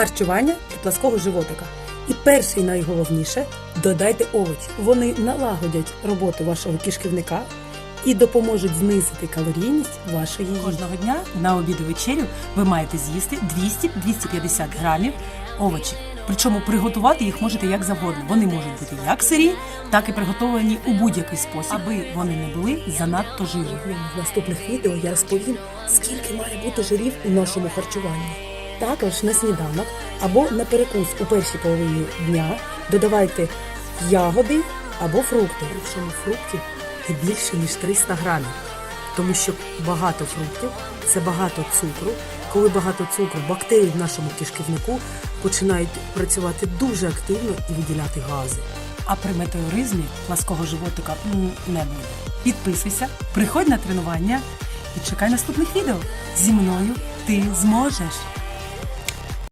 Харчування для плаского животика. І перше і найголовніше додайте овочі. Вони налагодять роботу вашого кишківника і допоможуть знизити калорійність вашої їжі. Кожного дня на обід і вечерю ви маєте з'їсти 200-250 грамів овочів. Причому приготувати їх можете як завгодно. Вони можуть бути як сирі, так і приготовані у будь-який спосіб, аби вони не були занадто жирні. В наступних відео я розповім, скільки має бути жирів у нашому харчуванні. Також на сніданок або на перекус у першій половині дня додавайте ягоди або фрукти. Причому фруктів не більше ніж 300 грамів. Тому що багато фруктів це багато цукру. Коли багато цукру, бактерії в нашому кишківнику починають працювати дуже активно і виділяти гази. А при метеоризмі плаского животика не буде. Підписуйся, приходь на тренування і чекай наступних відео. Зі мною ти зможеш.